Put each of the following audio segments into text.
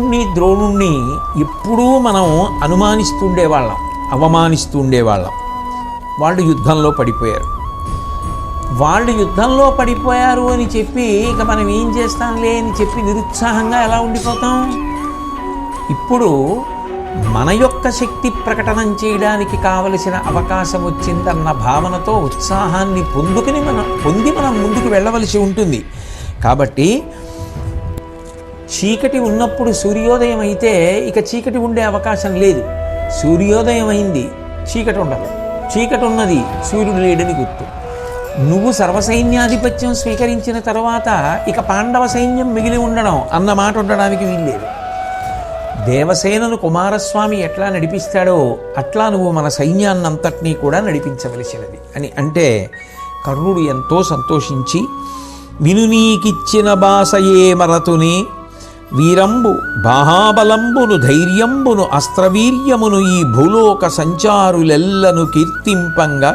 ద్రోణుణ్ణి ద్రోణుణ్ణి ఎప్పుడూ మనం అనుమానిస్తుండేవాళ్ళం అవమానిస్తుండేవాళ్ళం. వాళ్ళు యుద్ధంలో పడిపోయారు. వాళ్ళు యుద్ధంలో పడిపోయారు అని చెప్పి ఇక మనం ఏం చేస్తాంలే అని చెప్పి నిరుత్సాహంగా ఎలా ఉండిపోతాం? ఇప్పుడు మన యొక్క శక్తి ప్రకటనం చేయడానికి కావలసిన అవకాశం వచ్చిందన్న భావనతో ఉత్సాహాన్ని పొందుకుని మనం పొంది మనం ముందుకు వెళ్ళవలసి ఉంటుంది. కాబట్టి చీకటి ఉన్నప్పుడు సూర్యోదయం అయితే ఇక చీకటి ఉండే అవకాశం లేదు. సూర్యోదయం అయింది చీకటి ఉండదు. చీకటి ఉన్నది సూర్యుడు లేడని గుర్తు. నువ్వు సర్వసైన్యాధిపత్యం స్వీకరించిన తర్వాత ఇక పాండవ సైన్యం మిగిలి ఉండడం అన్న మాట ఉండడానికి వీల్లేదు. దేవసేనను కుమారస్వామి ఎట్లా నడిపిస్తాడో అట్లా నువ్వు మన సైన్యాన్నంతటినీ కూడా నడిపించవలసినది అని అంటే కర్ణుడు ఎంతో సంతోషించి వినునీకిచ్చిన బాసయే మరతుని వీరంబు బాహాబలంబును ధైర్యంబును అస్త్రవీర్యమును ఈ భూలోక సంచారులెల్లను కీర్తింపంగా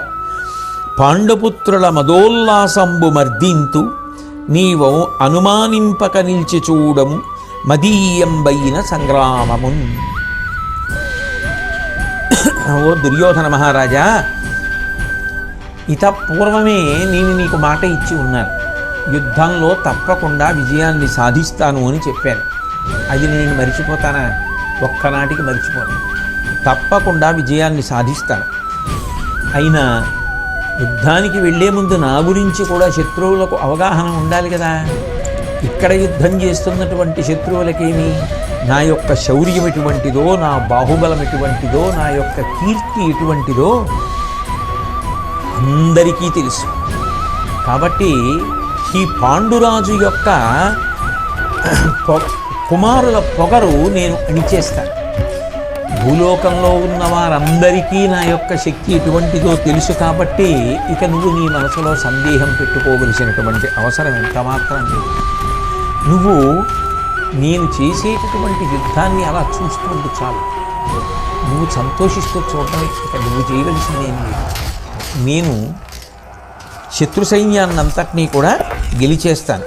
పాండుపుత్రుల మదోల్లాసంబు మర్దింతు నీవు అనుమానింపక నిలిచి చూడము మదీయంబైన సంగ్రామమున్. ఓ దుర్యోధన మహారాజా ఇత పూర్వమే నేను నీకు మాట ఇచ్చి ఉన్నాను. యుద్ధంలో తప్పకుండా విజయాన్ని సాధిస్తాను అని చెప్పాను. అది నేను మర్చిపోతానా? ఒక్కనాటికి మర్చిపోను. తప్పకుండా విజయాన్ని సాధిస్తాను. అయినా యుద్ధానికి వెళ్ళే ముందు నా గురించి కూడా శత్రువులకు అవగాహన ఉండాలి కదా. ఇక్కడ యుద్ధం చేస్తున్నటువంటి శత్రువులకేమి? నా యొక్క శౌర్యం ఎటువంటిదో నా బాహుబలం ఎటువంటిదో నా యొక్క కీర్తి ఎటువంటిదో అందరికీ తెలుసు. కాబట్టి ఈ పాండురాజు యొక్క పొ- కుమారుల పొగరు నేను అణిచేస్తాను. భూలోకంలో ఉన్న వారందరికీ నా యొక్క శక్తి ఎటువంటిదో తెలుసు కాబట్టి ఇక నువ్వు నీ మనసులో సందేహం పెట్టుకోవలసినటువంటి అవసరం ఎంత మాత్రం లేదు. నువ్వు నేను చేసేటటువంటి యుద్ధాన్ని అలా చూస్తుంటే చాలు. నువ్వు సంతోషిస్తూ చూడటమే ఇక నువ్వు చేయవలసిందేం లేదు. నేను శత్రు సైన్యాన్నంతటినీ కూడా గెలిచేస్తాను.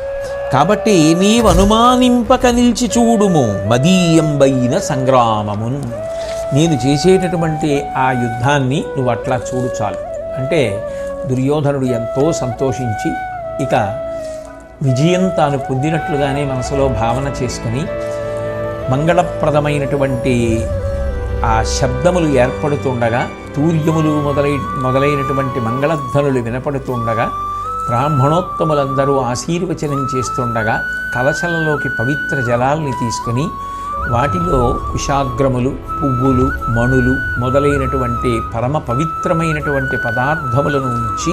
కాబట్టి నీవు అనుమానింపక నిలిచి చూడుము మదీయంబైన సంగ్రామమున్. నేను చేసేటటువంటి ఆ యుద్ధాన్ని నువ్వు అట్లా చూడు చాలు. అంటే దుర్యోధనుడు ఎంతో సంతోషించి ఇక విజయం తాను పొందినట్లుగానే మనసులో భావన చేసుకుని మంగళప్రదమైనటువంటి ఆ శబ్దములు ఏర్పడుతుండగా తూర్యములు మొదలై మొదలైనటువంటి మంగళధ్వనులు వినపడుతుండగా బ్రాహ్మణోత్తములందరూ ఆశీర్వచనం చేస్తుండగా కలశలలోకి పవిత్ర జలాల్ని తీసుకొని వాటిలో కుషాగ్రములు పువ్వులు మణులు మొదలైనటువంటి పరమ పవిత్రమైనటువంటి పదార్థములను ఉంచి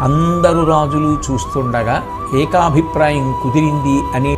అందరు రాజులు చూస్తుండగా ఏకాభిప్రాయం కుదిరింది అనే